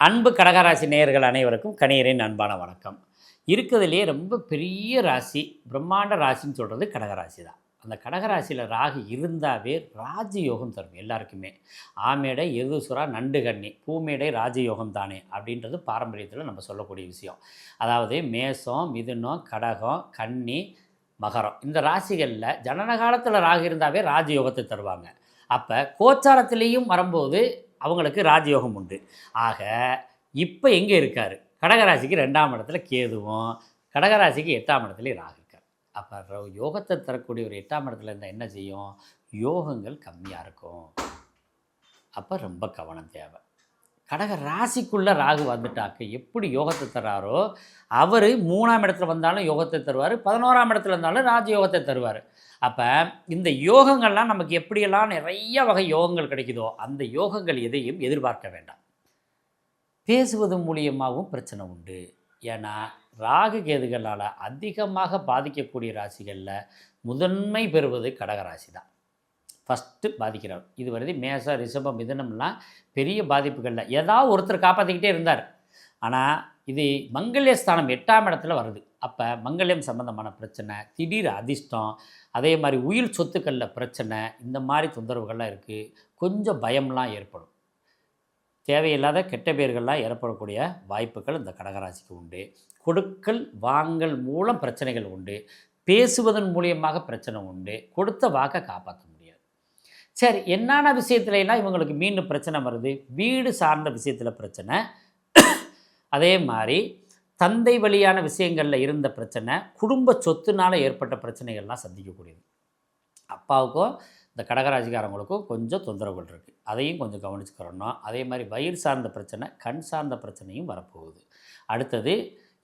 அன்பு கடகராசி நேயர்கள் அனைவருக்கும் கணியரின் அன்பான வணக்கம். இருக்கிறதுலே ரொம்ப பெரிய ராசி பிரம்மாண்ட ராசின்னு சொல்கிறது கடகராசி தான். அந்த கடகராசியில் ராகு இருந்தாவே ராஜயோகம் தரும் எல்லாருக்குமே. ஆமேடை எதுசுரா நண்டு கண்ணி பூமேடை ராஜயோகம் தானே அப்படின்றது பாரம்பரியத்தில் நம்ம சொல்லக்கூடிய விஷயம். அதாவது மேசம் மிதுனம் கடகம் கன்னி மகரம். இந்த ராசிகளில் ஜனன காலத்தில் ராகு இருந்தாவே ராஜயோகத்தை தருவாங்க. அப்போ கோச்சாரத்திலையும் வரும்போது அவங்களுக்கு ராஜயோகம் உண்டு. ஆக இப்போ எங்கே இருக்கார்? கடகராசிக்கு ரெண்டாம் இடத்துல கேதுவும் கடகராசிக்கு எட்டாம் இடத்துலையும் ராகு இருக்கார் அப்போ யோகத்தை தரக்கூடிய ஒரு எட்டாம் இடத்துல இருந்தால் என்ன செய்யும்? யோகங்கள் கம்மியாக இருக்கும். அப்போ ரொம்ப கவனம் தேவை. கடக ராசிக்குள்ளே ராகு வந்துட்டாக்க. எப்படி யோகத்தை தர்றாரோ அவர் மூணாம் இடத்துல வந்தாலும் யோகத்தை தருவார் பதினோராம் இடத்துல இருந்தாலும் ராஜயோகத்தை தருவார். அப்போ இந்த யோகங்கள்லாம் நமக்கு எப்படியெல்லாம் நிறைய வகை யோகங்கள் கிடைக்குதோ அந்த யோகங்கள் எதையும் எதிர்பார்க்க வேண்டாம். பேசுவது மூலியமாகவும் பிரச்சனை உண்டு. ஏன்னா ராகு கேதுகளால் அதிகமாக பாதிக்கக்கூடிய ராசிகளில் முதன்மை பெறுவது கடகராசி தான் ஃபஸ்ட்டு பாதிக்கிறார். இது வருது மேச ரிஷபம் மிதனம்லாம் பெரிய பாதிப்புகளில். ஏதாவது ஒருத்தர் காப்பாற்றிக்கிட்டே இருந்தார். ஆனால் இது மங்கல்யஸ்தானம் எட்டாம் இடத்துல வருது. அப்போ மங்கல்யம் சம்மந்தமான பிரச்சனை திடீர் அதிர்ஷ்டம் அதே மாதிரி உயிர் சொத்துக்களில் பிரச்சனை இந்த மாதிரி தொந்தரவுகள்லாம் இருக்குது கொஞ்சம் பயம்லாம் ஏற்படும். தேவையில்லாத கெட்ட பேர்கள்லாம் ஏற்படக்கூடிய வாய்ப்புகள் இந்த கடகராசிக்கு உண்டு. கொடுக்கல் வாங்கல் மூலம் பிரச்சனைகள் உண்டு. பேசுவதன் மூலியமாக பிரச்சனை உண்டு. கொடுத்த வாக்கை காப்பாற்ற சரி என்னென்ன விஷயத்துலலாம் இவங்களுக்கு மீண்டும் பிரச்சனை வருது. வீடு சார்ந்த விஷயத்தில் பிரச்சனை. அதே மாதிரி தந்தை வழியான விஷயங்களில் இருந்த பிரச்சனை குடும்ப சொத்துனால ஏற்பட்ட பிரச்சனைகள்லாம் சந்திக்கக்கூடியது. அப்பாவுக்கும் இந்த கடகராஜிக்காரங்களுக்கும் கொஞ்சம் தொந்தரவுகள் இருக்குது அதையும் கொஞ்சம் கவனிச்சுக்கிறணும் அதே மாதிரி வயிறு சார்ந்த பிரச்சனை கண் சார்ந்த பிரச்சனையும் வரப்போகுது. அடுத்தது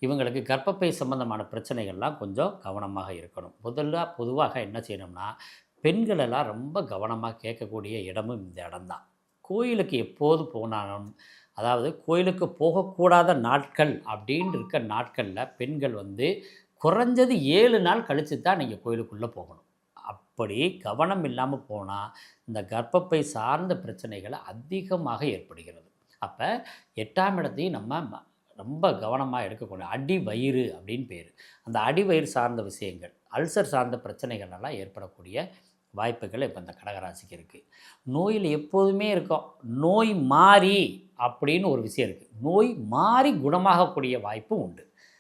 இவங்களுக்கு கர்ப்பப்பை சம்பந்தமான பிரச்சனைகள்லாம் கொஞ்சம் கவனமாக இருக்கணும். முதல்ல பொதுவாக என்ன செய்யணும்னா பெண்களெல்லாம் ரொம்ப கவனமாக கேட்கக்கூடிய இடமும் இந்த இடம்தான். கோயிலுக்கு எப்போது போனாலும் அதாவது கோயிலுக்கு போகக்கூடாத நாட்கள் அப்படின்னு இருக்க நாட்களில் பெண்கள் வந்து குறைஞ்சது ஏழு நாள் கழித்து தான் நீங்கள் கோயிலுக்குள்ளே போகணும். அப்படி கவனம் இல்லாமல் போனால் இந்த கர்ப்பப்பை சார்ந்த பிரச்சனைகள் அதிகமாக ஏற்படுகிறது. அப்போ எட்டாம் இடத்தையும் நம்ம ம- ரொம்ப கவனமாக எடுக்கக்கூடிய அடி வயிறு அப்படின்னு பேர். அந்த அடி வயிறு சார்ந்த விஷயங்கள் அல்சர் சார்ந்த பிரச்சனைகள் எல்லாம் ஏற்படக்கூடிய வாய்ப்புகள் இப்போ இந்த கடகராசிக்கு இருக்குது நோயில் எப்போதுமே இருக்கும் நோய் மாறி அப்படின்னு ஒரு விஷயம் இருக்குது நோய் மாறி குணமாகக்கூடிய வாய்ப்பு உண்டு.